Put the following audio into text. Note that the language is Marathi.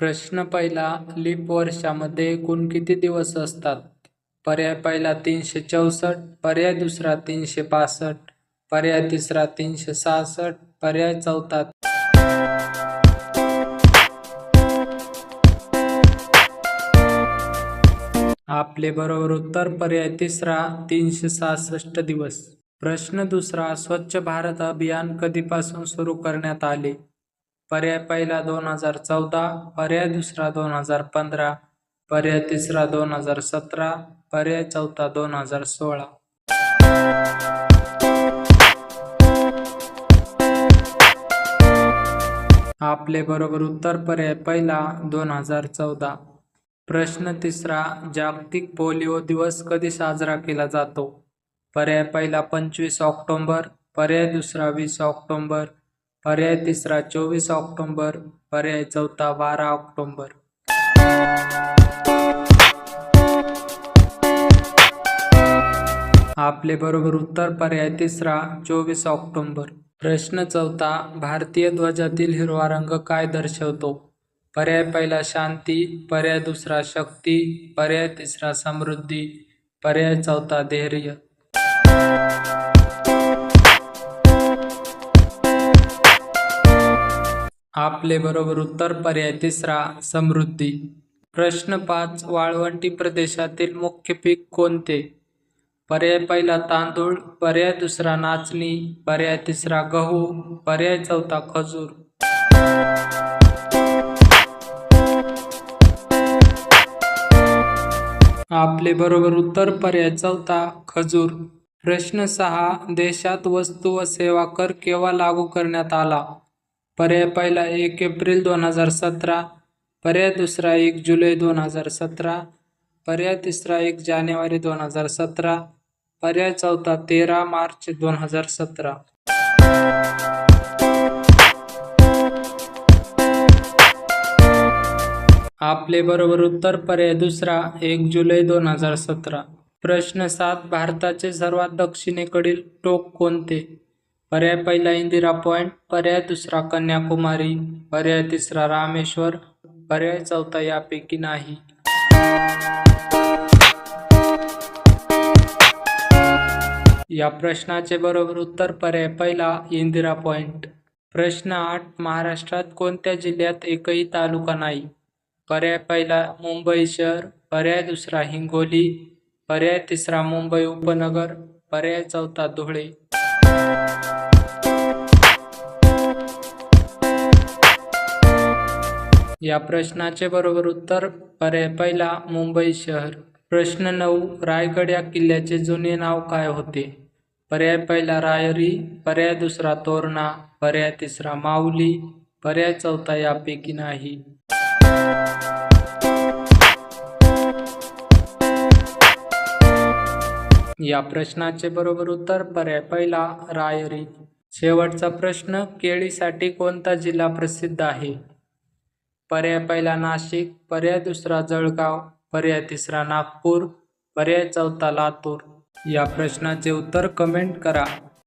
प्रश्न पहिला लीप वर्षामध्ये एकूण किती दिवस असतात? पर्याय पहिला तीनशे चौसष्ट पर्याय दुसरा तीनशे पासष्ट पर्याय तिसरा तीनशे सहासष्ट पर्याय चौथा आपले बरोबर उत्तर पर्याय तिसरा तीनशे सहासष्ट दिवस. प्रश्न दुसरा स्वच्छ भारत अभियान कधीपासून सुरू करण्यात आले? पर्याय पहिला दोन हजार चौदा पर्याय दुसरा दोन हजार पंधरा पर्याय तिसरा दोन हजार सतरा पर्याय चौथा दोन हजार सोळा. आपले बरोबर उत्तर पर्याय पहिला दोन हजार चौदा. प्रश्न तिसरा जागतिक पोलिओ दिवस कधी साजरा केला जातो? पर्याय पहिला पंचवीस ऑक्टोंबर पर्याय दुसरा वीस ऑक्टोंबर पर्याय तिसरा चोवीस ऑक्टोंबर पर्याय चौथा बारा ऑक्टोंबर. आपले बरोबर उत्तर पर्याय तिसरा चोवीस ऑक्टोंबर. प्रश्न चौथा भारतीय ध्वजातील हिरवा रंग काय दर्शवतो? पर्याय पहिला शांती. पर्याय दुसरा शक्ती. पर्याय तिसरा समृद्धी. पर्याय चौथा धैर्य. आपले बरोबर उत्तर पर्याय तिसरा समृद्धी. प्रश्न पाच वाळवंटी प्रदेशातील मुख्य पीक कोणते? पर्याय पहिला तांदूळ पर्याय दुसरा नाचणी पर्याय तिसरा गहू पर्याय चौथा खजूर. आपले बरोबर उत्तर पर्याय चौथा खजूर. प्रश्न सहा देशात वस्तू व सेवा कर केव्हा लागू करण्यात आला? पर्याय पहिला एक एप्रिल दोन हजार सतरा पर्याय दुसरा एक जुलै दोन हजार सतरा पर्याय तिसरा एक जानेवारी दोन हजार सतरा पर्याय चौथा तेरा मार्च दोन हजार सतरा. आपले बरोबर उत्तर पर्याय दुसरा एक जुलै दोन हजार सतरा. प्रश्न सात भारताचे सर्वात दक्षिणेकडील टोक कोणते? पर्याय पहिला इंदिरा पॉइंट पर्याय दुसरा कन्याकुमारी पर्याय तिसरा रामेश्वर पर्याय चौथा यापैकी नाही. या प्रश्नाचे बरोबर उत्तर पर्याय पहिला इंदिरा पॉइंट. प्रश्न आठ महाराष्ट्रात कोणत्या जिल्ह्यात एकही तालुका नाही? पर्याय पहिला मुंबई शहर पर्याय दुसरा हिंगोली पर्याय तिसरा मुंबई उपनगर पर्याय चौथा धुळे. या प्रश्नाचे बरोबर उत्तर पर्याय पहिला मुंबई शहर. प्रश्न नऊ रायगड या किल्ल्याचे जुने नाव काय होते? पर्याय पहिला रायरी पर्याय दुसरा तोरणा पर्याय तिसरा माऊली पर्याय चौथा यापैकी नाही. या प्रश्नाचे बरोबर उत्तर पर्याय पहिला रायरी. शेवटचा प्रश्न केळीसाठी कोणता जिल्हा प्रसिद्ध आहे? पर्याय पहिला नाशिक पर्याय दुसरा जळगाव पर्याय तिसरा नागपूर पर्याय चौथा लातूर. या प्रश्नाचे उत्तर कमेंट करा.